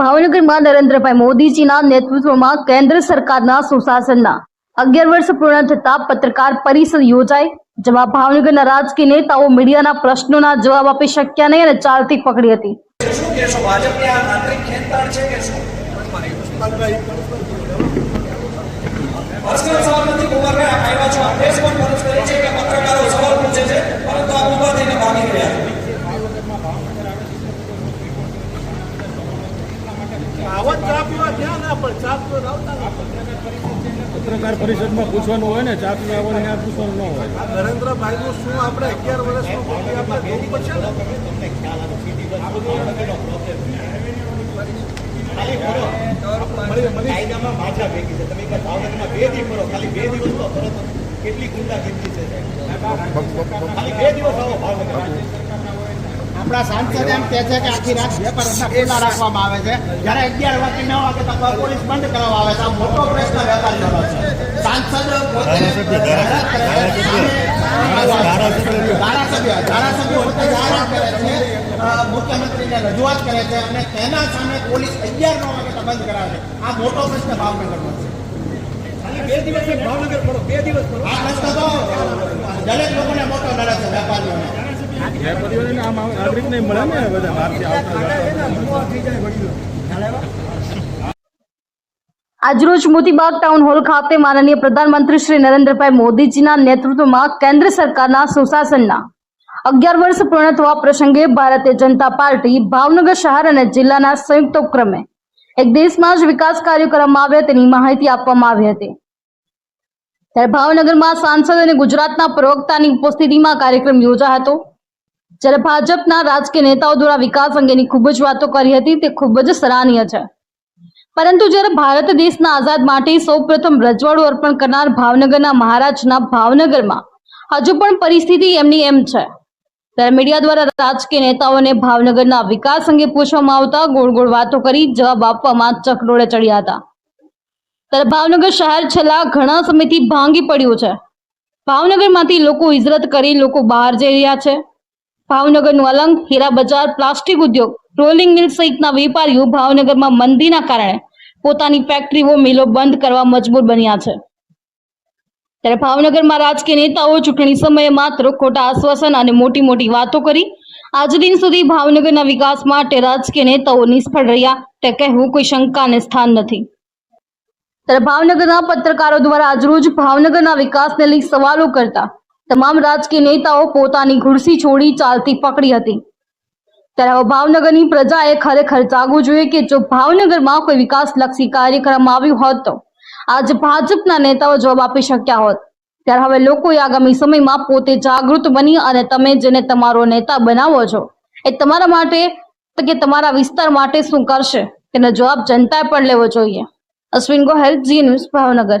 ભાવનગરમાં નરેન્દ્રભાઈ મોદીજીના નેતૃત્વમાં કેન્દ્ર સરકારના સુશાસનના અગિયાર વર્ષ પૂર્ણ થતા પત્રકાર પરિષદ યોજાઈ, જેમાં ભાવનગરના રાજકીય નેતાઓ મીડિયાના પ્રશ્નોના જવાબ આપી શક્યા નહીં અને ચાલતી પકડી હતી શું કહેશો ભાજપની આ આંતરિક ખેંચતાણ છે કે શું પર્સનલ સવાલ નથી કુમારભાઈ આપ આવ્યા છો આપે પણ મદદ કરી છે કે પત્રકારો સવાલ પૂછે છે પરંતુ આપ ઊભા થઈને ભાગી રહ્યા છો. આવો જ ચા પીવા ત્યાં ના પણ ચા પીવા લાવતા ના પત્રકાર પરિષદમાં પૂછવાનું હોય ને ચા પીવા આવવાનું ત્યાં પૂછવાનું ન હોય. નરેન્દ્રભાઈ નું શું આપણે અગિયાર વર્ષનું પૂર્તિ આપણે જોવું પડશે ને? કાયદામાં ભાજપ ભેગી છે. તમે એકવાર ભાવનગરમાં બે ફરો ખાલી બે દિવસ તો ફરો તો કેટલી ગુંડાગીરી છે. ખાલી બે દિવસ આવો ભાવનગર આપણા સાંસદ એમ કહે છે કે આખી રાત વેપાર ધંધા ખુલ્લા રાખવામાં આવે છે. જ્યારે અગિયાર વાગે નવ વાગે તો પોલીસ બંધ કરવામાં આવે છે. આ મોટો પ્રશ્ન વેપારીઓનો છે. સાંસદ પોતે જાહેરાત કરે છે ધારાસભ્ય. ધારાસભ્ય પોતે જાહેરાત કરે છે. અ, મુખ્યમંત્રીને રજૂઆત કરે છે અને તેના સામે પોલીસ અગિયાર નવ વાગે તો બંધ કરાવે છે. આ મોટો પ્રશ્ન ભાવનગરનો છે. ખાલી બે દિવસ એક ભાવનગર ફરો બે દિવસ ફરો આ પ્રશ્ન તો દરેક લોકોને મોટો નડે છે વેપારીઓને. વેપારીઓને આમ નાગરિક નહીં મળે ને બધા બહારથી આજરોજ મોતીબાગ ટાઉન હોલ ખાતે માનનીય પ્રધાનમંત્રી શ્રી નરેન્દ્રભાઈ મોદીજીના નેતૃત્વમાં કેન્દ્ર સરકારના સુશાસનના અગિયાર વર્ષ પૂર્ણ થવા પ્રસંગે ભારતીય જનતા પાર્ટી ભાવનગર શહેર અને જિલ્લાના સંયુક્ત ઉપક્રમે એક દેશમાં જ વિકાસ કાર્યો કરવામાં આવ્યા તેની માહિતી આપવામાં આવી હતી. ત્યારે ભાવનગરમાં સાંસદ અને ગુજરાતના પ્રવક્તાની ઉપસ્થિતિમાં કાર્યક્રમ યોજાયો હતો. જ્યારે ભાજપના રાજકીય નેતાઓ દ્વારા વિકાસ અંગેની ખૂબ જ વાતો કરી હતી, તે ખૂબ જ સરાહનીય છે. પરંતુ જ્યારે ભારત દેશના આઝાદ માટે સૌપ્રથમ રજવાડું અર્પણ કરનાર ભાવનગરના મહારાજના ભાવનગરમાં હજુ પણ પરિસ્થિતિ એમની એમ છે. ત્યારે મીડિયા દ્વારા રાજકીય નેતાઓને ભાવનગરના વિકાસ અંગે પૂછવામાં આવતા ગોળ ગોળ વાતો કરી જવાબ આપવામાં ચકડોળે ચડ્યા હતા. ત્યારે ભાવનગર શહેર છેલ્લા ઘણા સમયથી ભાંગી પડ્યું છે. ભાવનગરમાંથી લોકો હિજરત કરી લોકો બહાર જઈ રહ્યા છે. ભાવનગરનું અલંગ હીરા બજાર પ્લાસ્ટિક ઉદ્યોગ. રોલિંગ મિલ સહિતના વેપારીઓ ભાવનગરમાં મંદીના કારણે પોતાની ફેક્ટરીઓ મિલો બંધ કરવા મજબૂર બન્યા છે. ત્યારે ભાવનગરમાં રાજકીય નેતાઓ ચૂંટણી સમયે માત્ર ખોટા આશ્વાસન અને મોટી મોટી વાતો કરી આજ દિન સુધી ભાવનગરના વિકાસ માટે રાજકીય નેતાઓ નિષ્ફળ રહ્યા. તે કહેવું કોઈ શંકાને સ્થાન નથી. ત્યારે ભાવનગરના પત્રકારો દ્વારા આજરોજ ભાવનગરના વિકાસને લઈ સવાલો કરતા તમામ રાજકીય નેતાઓ પોતાની ખુરશી છોડી ચાલતી પકડી હતી. ત્યારે હવે ભાવનગરની પ્રજાએ ખરેખર જાગવું જોઈએ કે જો ભાવનગરમાં કોઈ વિકાસલક્ષી કાર્ય કરવામાં આવ્યું હોત તો આજ ભાજપના નેતાઓ જવાબ આપી શક્યા હોત. ત્યારે હવે લોકોએ આગામી સમયમાં પોતે જાગૃત બની અને તમે જેને તમારો નેતા બનાવો છો એ તમારા માટે કે તમારા વિસ્તાર માટે શું કરશે તેનો જવાબ જનતાએ પણ લેવો જોઈએ. અશ્વિન ગોહેલ, જી ન્યૂઝ, ભાવનગર.